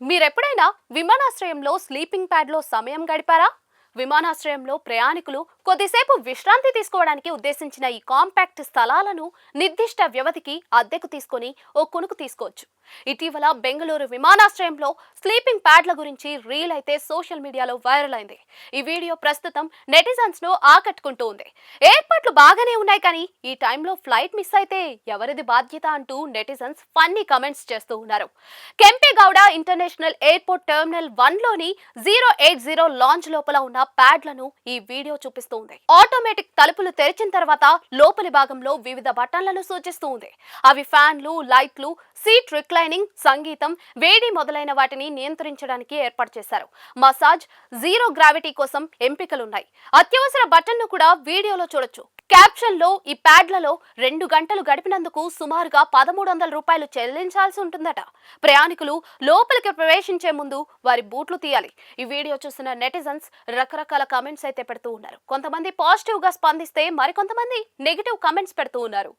మీరెప్పుడైనా విమానాశ్రయంలో స్లీపింగ్ ప్యాడ్లో సమయం గడిపారా? విమానాశ్రయంలో ప్రయాణికులు కొద్దిసేపు విశ్రాంతి తీసుకోవడానికి ఉద్దేశించిన ఈ కాంపాక్ట్ స్థలాలను నిర్దిష్ట వ్యవధికి అద్దెకు తీసుకొని ఓ కొనుకు తీసుకోవచ్చు. ఇటీవల బెంగళూరు విమానాశ్రయంలో స్లీపింగ్ ప్యాడ్ల గురించి రీల్ అయితే సోషల్ మీడియాలో వైరల్ అయింది. ఈ వీడియో ప్రస్తుతం నెటిజన్స్ను ఆకట్టుకుంటూ ఉంది. ఏర్పాట్లు బాగానే ఉన్నాయి కానీ ఈ టైంలో ఫ్లైట్ మిస్ అయితే ఎవరిది బాధ్యత అంటూ నెటిజన్స్ ఫన్నీ కమెంట్స్ చేస్తూ ఉన్నారు. కెంపేగౌడ ఇంటర్నేషనల్ ఎయిర్పోర్ట్ టెర్మినల్ వన్లోని జీరో ఎయిట్ జీరో లాంచ్ లోపల ఉన్న ప్యాడ్లను ఈ వీడియో చూపిస్తూ ఉంది ఆటోమేటిక్ తలుపులు తెరిచిన తర్వాత లోపలి భాగంలో వివిధ బటన్లను సూచిస్తూ ఉంది అవి ఫ్యాన్లు లైట్లు సీట్ రిక్లైనింగ్ సంగీతం వేడి మొదలైన వాటిని నియంత్రించడానికి ఏర్పాటు చేశారు. మసాజ్ జీరో గ్రావిటీ కోసం ఎంపికలున్నాయి. అత్యవసర బటన్ను కూడా వీడియోలో చూడొచ్చు. క్యాప్షన్లో ఈ ప్యాడ్లలో రెండు గంటలు గడిపినందుకు సుమారుగా పదమూడు వందల రూపాయలు చెల్లించాల్సి ఉంటుందట. ప్రయాణికులు లోపలికి ప్రవేశించే ముందు వారి బూట్లు తీయాలి. ఈ వీడియో చూసిన నెటిజన్స్ రకరకాల కమెంట్స్ అయితే పెడుతూ ఉన్నారు. కొంతమంది పాజిటివ్గా స్పందిస్తే మరికొంతమంది నెగిటివ్ కమెంట్స్ పెడుతూ ఉన్నారు.